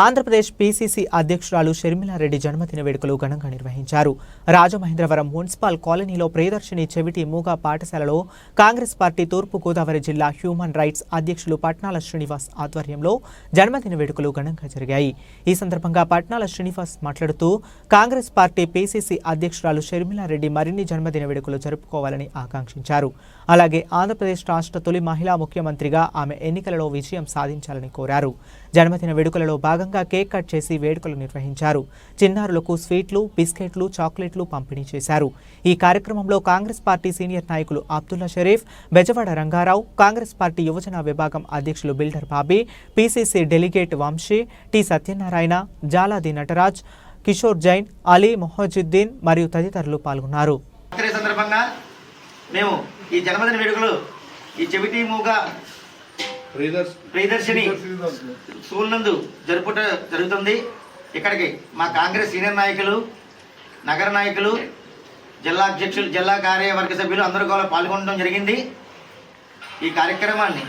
Andhra Pradesh PCC అధ్యక్షురాలు షర్మిలారెడ్డి జన్మదిన వేడుకలు ఘనంగా నిర్వహించారు. రాజమహేంద్రవరం మున్సిపల్ కాలనీలో ప్రియదర్శిని చెవిటి మూగా పాఠశాలలో కాంగ్రెస్ పార్టీ తూర్పు గోదావరి జిల్లా హ్యూమన్ రైట్స్ అధ్యక్షులు పట్నాల శ్రీనివాస్ ఆధ్వర్యంలో జన్మదిన వేడుకలు ఘనంగా జరిగాయి. ఈ సందర్భంగా పట్నాల శ్రీనివాస్ మాట్లాడుతూ కాంగ్రెస్ పార్టీ పీసీసీ అధ్యక్షురాలు షర్మిలారెడ్డి మరిన్ని జన్మదిన వేడుకలు జరుపుకోవాలని ఆకాంక్షించారు. అలాగే ఆంధ్రప్రదేశ్ రాష్ట్ర తొలి మహిళా ముఖ్యమంత్రిగా ఆమె ఎన్నికలలో విజయం సాధించాలని కోరారు. జన్మదిన వేడుకలలో భాగంగా కేక్ కట్ చేసి వేడుకలు నిర్వహించారు. చిన్నారులకు స్వీట్లు బిస్కెట్లు చాక్లెట్లు పంపిణీ చేశారు. ఈ కార్యక్రమంలో కాంగ్రెస్ పార్టీ సీనియర్ నాయకులు అబ్దుల్లా షరీఫ్ బెజవాడ రంగారావు కాంగ్రెస్ పార్టీ యువజన విభాగం అధ్యక్షులు builder Bobby PCC delegate Vamsi T Satyanarayana Jaladi Nataraj Kishore Jain Ali Mohajuddin మరియు తదితరులు పాల్గొన్నారు. సందర్భంగా మేము ఈ జన్మదిన వేడుకలు ఈ చెవిటి మూగ ప్రియదర్శిని. స్కూల్ నందు జరుపుట జరుగుతుంది. ఇక్కడికి మా కాంగ్రెస్ సీనియర్ నాయకులు నగర నాయకులు జిల్లా అధ్యక్షులు జిల్లా కార్యవర్గ సభ్యులు అందరూ కూడా పాల్గొనడం జరిగింది. ఈ కార్యక్రమాన్ని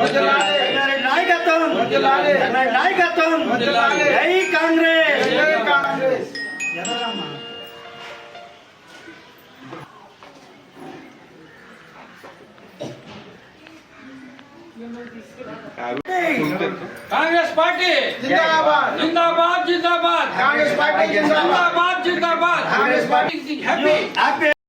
నాయకత్వం షర్మిలారెడ్డి నాయకత్వం షర్మిలారెడ్డి నాయకత్వం జై కాంగ్రెస్ కాంగ్రెస్ పార్టీ జిందాబాద్. జిందాబాద్ జిందాబాద్ కాంగ్రెస్ పార్టీ జిందాబాద్. జిందాబాద్ జిందాబాద్ కాంగ్రెస్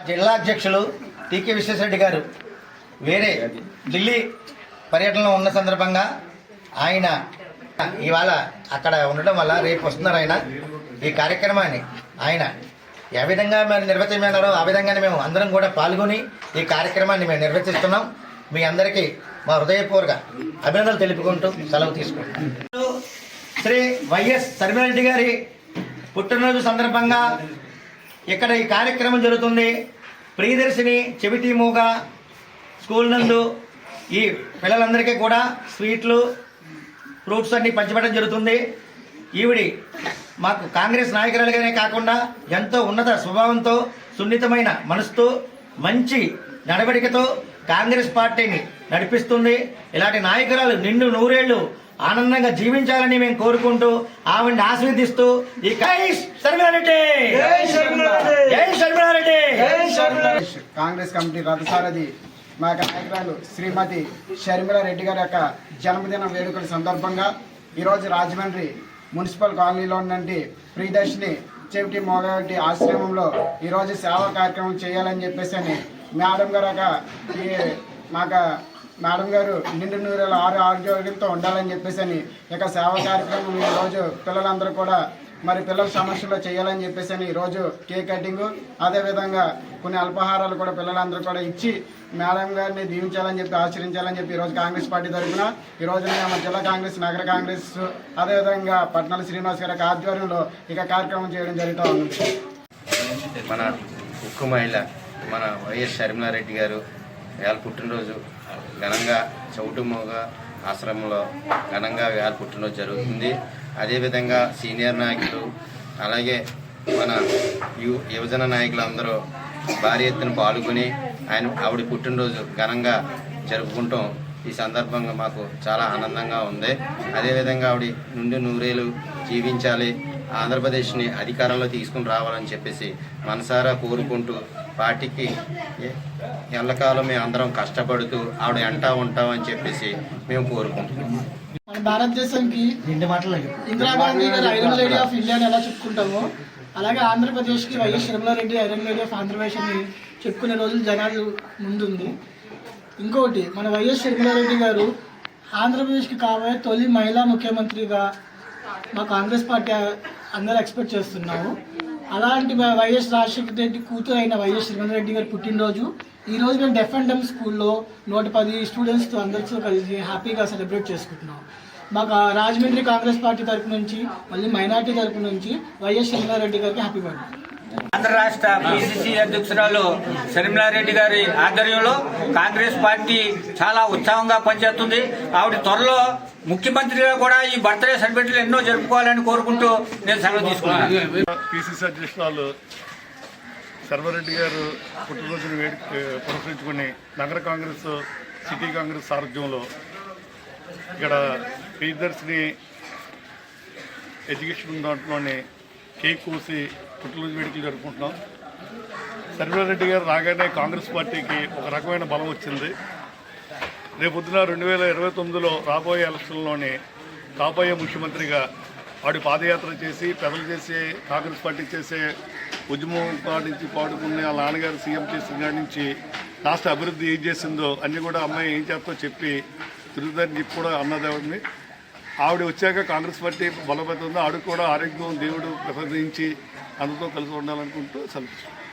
జిల్లా అధ్యక్షులు టీకే విశ్వేశ్వరరెడ్డి గారు వేరే ఢిల్లీ పర్యటనలో ఉన్న సందర్భంగా ఆయన ఇవాళ అక్కడ ఉండడం వల్ల రేపు వస్తున్నారు ఆయన. ఈ కార్యక్రమాన్ని ఆయన ఏ విధంగా మేము నిర్వర్తించారో ఆ విధంగానే మేము అందరం కూడా పాల్గొని ఈ కార్యక్రమాన్ని మేము నిర్వర్తిస్తున్నాం మీ అందరికీ మా హృదయపూర్వక అభినందనలు తెలుపుకుంటూ సెలవు తీసుకుంటాం శ్రీ వైఎస్ శర్మిలారెడ్డి గారి పుట్టినరోజు సందర్భంగా ఇక్కడ ఈ కార్యక్రమం జరుగుతుంది. ప్రియదర్శిని చెవిటి మూగ స్కూల్ నందు ఈ పిల్లలందరికీ కూడా స్వీట్లు ఫ్రూట్స్ అన్ని పంచిపెట్టడం జరుగుతుంది. ఈవిడి మాకు కాంగ్రెస్ నాయకురాలుగానే కాకుండా ఎంతో ఉన్నత స్వభావంతో సున్నితమైన మనసుతో మంచి నడవడికతో కాంగ్రెస్ పార్టీని నడిపిస్తుంది. ఇలాంటి నాయకురాలు నిండు నూరేళ్ళు ఆనందంగా జీవించాలని మేము కోరుకుంటూ ఆవిడని ఈ శర్మిలారెడ్డి! కాంగ్రెస్ కమిటీ రథసారథి మా యొక్క నాయకురాలు శ్రీమతి షర్మిల రెడ్డి గారి యొక్క జన్మదిన వేడుకల సందర్భంగా ఈరోజు రాజమండ్రి మున్సిపల్ కాలనీలో ఉన్నటువంటి ప్రియదర్శిని చెవిటి మోగటి ఆశ్రమంలో ఈరోజు సేవా కార్యక్రమం చేయాలని చెప్పేసి అని మేడం గారు మాకు మేడం గారు నిండు నూరేల ఆరు ఆరోగ్యంతో ఉండాలని చెప్పేసి అని ఇక సేవా కార్యక్రమం ఈరోజు పిల్లలందరూ కూడా మరి పిల్లల సమస్యలో చేయాలని చెప్పేసి అని ఈరోజు కేక్ కటింగ్ అదేవిధంగా కొన్ని అల్పాహారాలు కూడా పిల్లలందరూ కూడా ఇచ్చి మేడం గారిని దీవించాలని చెప్పి ఆచరించాలని చెప్పి ఈరోజు కాంగ్రెస్ పార్టీ తరఫున ఈ రోజున మన జిల్లా కాంగ్రెస్ నగర కాంగ్రెస్ అదేవిధంగా పట్నాల శ్రీనివాస్ గారి ఆధ్వర్యంలో ఇక కార్యక్రమం చేయడం జరుగుతూ ఉంది. మన ఉక్కు మహిళ మన వైఎస్ షర్మిలారెడ్డి గారు వేళ పుట్టినరోజు. ఘనంగా చౌటుమోగ ఆశ్రమంలో ఘనంగా వేళ పుట్టినరోజు జరుగుతుంది. అదేవిధంగా సీనియర్ నాయకులు అలాగే మన యు యువజన నాయకులు అందరూ భారీ ఎత్తున పాల్గొని ఆయన ఆవిడ పుట్టినరోజు ఘనంగా జరుపుకుంటాం. ఈ సందర్భంగా మాకు చాలా ఆనందంగా ఉంది. అదేవిధంగా ఆవిడ నుండి నూరేలు జీవించాలి. ఆంధ్రప్రదేశ్ని అధికారంలో తీసుకుని రావాలని చెప్పేసి మనసారా కోరుకుంటూ పార్టీకి ఎల్లకాలం మేము అందరం కష్టపడుతూ ఆవిడ ఎంటా ఉంటామని చెప్పేసి మేము కోరుకుంటున్నాం. మన భారతదేశానికి రెండు మాటలు ఇందిరాగాంధీ గారు ఐరన్ లేడీ ఆఫ్ ఇండియా అని ఎలా చెప్పుకుంటామో అలాగే ఆంధ్రప్రదేశ్కి YS Reddy iron lady of Andhra Pradesh అని చెప్పుకునే రోజులు జనాలు ముందుంది. ఇంకొకటి మన వైఎస్ రెడ్డి గారు ఆంధ్రప్రదేశ్కి కాబోయే తొలి మహిళా ముఖ్యమంత్రిగా మా కాంగ్రెస్ పార్టీ అందరూ ఎక్స్పెక్ట్ చేస్తున్నాము. అలాంటి వైఎస్ రాజశేఖర రెడ్డి కూతురు అయిన వైఎస్ రెడ్డి గారి పుట్టినరోజు. ఈ రోజు మేము డెఫ్ అండ్ డెమ్ స్కూల్లో నూట పది స్టూడెంట్స్తో అందరితో కలిసి హ్యాపీగా సెలబ్రేట్ చేసుకుంటున్నాం. మాకు రాజమండ్రి కాంగ్రెస్ పార్టీ తరపు నుంచి మళ్ళీ మైనార్టీ తరపు నుంచి వైఎస్ రెడ్డి గారికి హ్యాపీ బర్త్డే ఆంధ్ర రాష్ట్ర పిసిసి అధ్యక్షురాలు శర్మిలారెడ్డి గారి ఆధ్వర్యంలో కాంగ్రెస్ పార్టీ చాలా ఉత్సాహంగా పనిచేస్తుంది. ఆవిడ త్వరలో ముఖ్యమంత్రిగా కూడా ఈ బర్త్డే సెలబ్రేట్లు ఎన్నో జరుపుకోవాలని కోరుకుంటూ నేను సెలవు తీసుకున్నాను పిసిసి అధ్యక్షురాలు సర్వారెడ్డి గారు పుట్టినరోజును వేడి పురస్కరించుకుని నగర కాంగ్రెస్ సిటీ కాంగ్రెస్ సారథ్యంలో ఇక్కడ ప్రియదర్శిని ఎడ్యుకేషన్ దాంట్లోని కేక్ కోసి పుట్టినరోజు వేడుకలు జరుపుకుంటున్నాం. సర్వేరెడ్డి గారు రాగానే కాంగ్రెస్ పార్టీకి ఒక రకమైన బలం వచ్చింది. రేపొద్దున రెండు వేల ఇరవై తొమ్మిదిలో రాబోయే ఎలక్షన్లోనే కాబోయే ముఖ్యమంత్రిగా ఆవిడ పాదయాత్ర చేసి పెదలు చేసే కాంగ్రెస్ పార్టీ చేసే ఉద్యమం కాడి నుంచి పాడుకుని వాళ్ళ నాన్నగారు సీఎం చేసిన కాడి నుంచి రాష్ట్ర అభివృద్ధి ఏం చేసిందో అన్నీ కూడా అమ్మాయి ఏం చేస్తో చెప్పి తిరుగుదని చెప్పి కూడా అన్నదేవుడిని ఆవిడ వచ్చాక కాంగ్రెస్ పార్టీ బలపడుతుంది ఆవిడ కూడా ఆరోగ్యం దేవుడు ప్రసాదించి అందరితో కలిసి ఉండాలనుకుంటూ సెలవు